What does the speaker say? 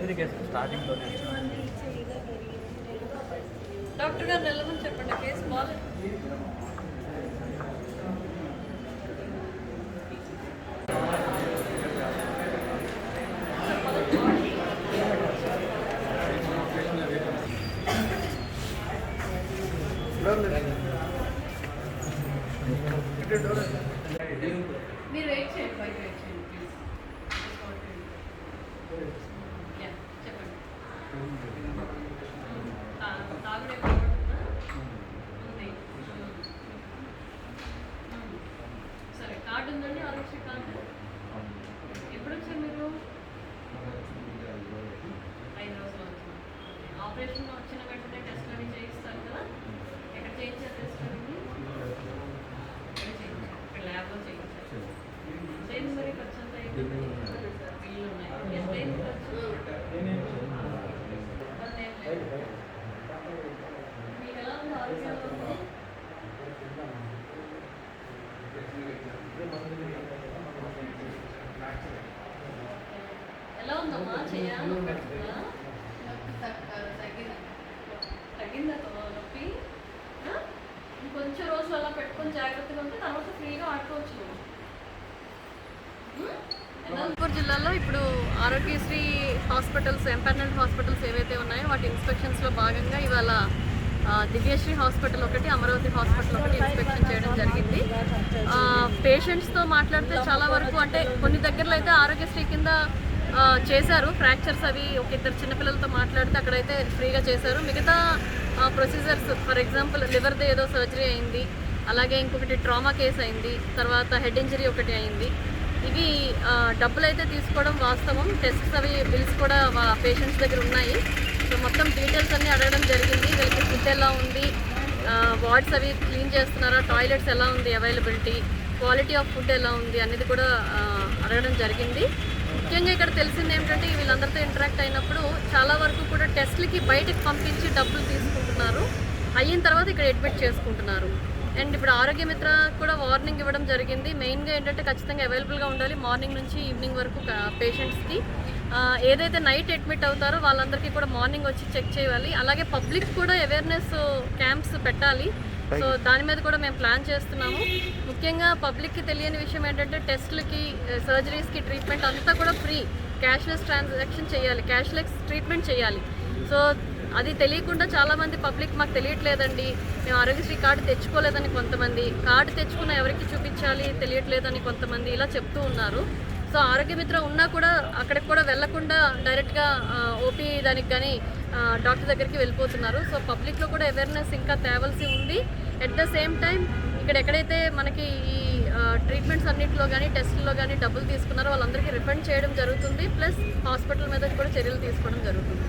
Delivery case స్టార్టింగ్లోనే doctor గారు నిలవని చెప్పండి కేసు బాగాలేదు మీరు వెయిట్ చేయండి బయట వెయిట్ చేయండి. ఎలా ఉందమ్మా చెయ్యాలి పెడుతుందా తగ్గిందా తో- నొప్పి ఇంకొంచెం రోజులు అలా పెట్టుకొని జాగ్రత్తగా ఉంటే తర్వాత ఫ్రీగా ఆడుకోవచ్చు అనంతపూర్ జిల్లాలో ఇప్పుడు ఆరోగ్యశ్రీ హాస్పిటల్స్ ఎంపర్నెంట్ హాస్పిటల్స్ ఏవైతే ఉన్నాయో వాటి ఇన్స్పెక్షన్స్లో భాగంగా ఇవాళ దివ్యశ్రీ హాస్పిటల్ ఒకటి అమరావతి హాస్పిటల్ ఒకటి ఇన్స్పెక్షన్ చేయడం జరిగింది. పేషెంట్స్తో మాట్లాడితే చాలా వరకు అంటే కొన్ని దగ్గరలో అయితే ఆరోగ్యశ్రీ కింద చేశారు. ఫ్రాక్చర్స్ అవి ఒక ఇద్దరు చిన్నపిల్లలతో మాట్లాడితే అక్కడైతే ఫ్రీగా చేశారు. మిగతా ప్రొసీజర్స్ ఫర్ ఎగ్జాంపుల్ లివర్ది ఏదో సర్జరీ అయింది అలాగే ఇంకొకటి ట్రామా కేసు అయింది తర్వాత హెడ్ ఇంజరీ ఒకటి అయింది. ఇవి డబ్బులు అయితే తీసుకోవడం వాస్తవం. టెస్ట్స్ అవి బిల్స్ కూడా పేషెంట్స్ దగ్గర ఉన్నాయి. సో మొత్తం డీటెయిల్స్ అన్నీ అడగడం జరిగింది. వీళ్ళకి ఫుడ్ ఎలా ఉంది? వార్డ్స్ అవి క్లీన్ చేస్తున్నారా? టాయిలెట్స్ ఎలా ఉంది? అవైలబిలిటీ క్వాలిటీ ఆఫ్ ఫుడ్ ఎలా ఉంది? అనేది కూడా అడగడం జరిగింది. ముఖ్యంగా ఇక్కడ తెలిసింది ఏంటంటే వీళ్ళందరితో ఇంటరాక్ట్ అయినప్పుడు చాలా వరకు కూడా టెస్ట్లకి బయటకు పంపించి డబ్బులు తీసుకుంటున్నారు. అయిన తర్వాత ఇక్కడ అడ్మిట్ చేసుకుంటున్నారు. అండ్ ఇప్పుడు ఆరోగ్య మిత్ర కూడా వార్నింగ్ ఇవ్వడం జరిగింది. మెయిన్గా ఏంటంటే ఖచ్చితంగా అవైలబుల్గా ఉండాలి మార్నింగ్ నుంచి ఈవినింగ్ వరకు పేషెంట్స్కి ఏదైతే నైట్ అడ్మిట్ అవుతారో వాళ్ళందరికీ కూడా మార్నింగ్ వచ్చి చెక్ చేయాలి. అలాగే పబ్లిక్ కూడా అవేర్నెస్ క్యాంప్స్ పెట్టాలి. సో దాని మీద కూడా మేము ప్లాన్ చేస్తున్నాము. ముఖ్యంగా పబ్లిక్కి తెలియని విషయం ఏంటంటే టెస్ట్లకి సర్జరీస్కి ట్రీట్మెంట్ అంతా కూడా ఫ్రీ క్యాష్లెస్ ట్రాన్సాక్షన్ చేయాలి. క్యాష్లెస్ ట్రీట్మెంట్ చేయాలి. సో అది తెలియకుండా చాలామంది పబ్లిక్ మాకు తెలియట్లేదండి. మేము ఆరోగ్యశ్రీ కార్డు తెచ్చుకోలేదని కొంతమంది కార్డు తెచ్చుకున్న ఎవరికి చూపించాలి తెలియట్లేదని కొంతమంది ఇలా చెప్తూ ఉన్నారు. సో ఆరోగ్య మిత్ర ఉన్నా కూడా అక్కడికి కూడా వెళ్ళకుండా డైరెక్ట్గా ఓపీ దానికి కానీ డాక్టర్ దగ్గరికి వెళ్ళిపోతున్నారు. సో పబ్లిక్లో కూడా అవేర్నెస్ ఇంకా తేవలసి ఉంది. ఎట్ ద సేమ్ టైం ఇక్కడ ఎక్కడైతే మనకి ఈ ట్రీట్మెంట్స్ అన్నింటిలో కానీ టెస్ట్లో కానీ డబ్బులు తీసుకున్నారో వాళ్ళందరికీ రిఫండ్ చేయడం జరుగుతుంది. ప్లస్ హాస్పిటల్ మీద కూడా చర్యలు తీసుకోవడం జరుగుతుంది.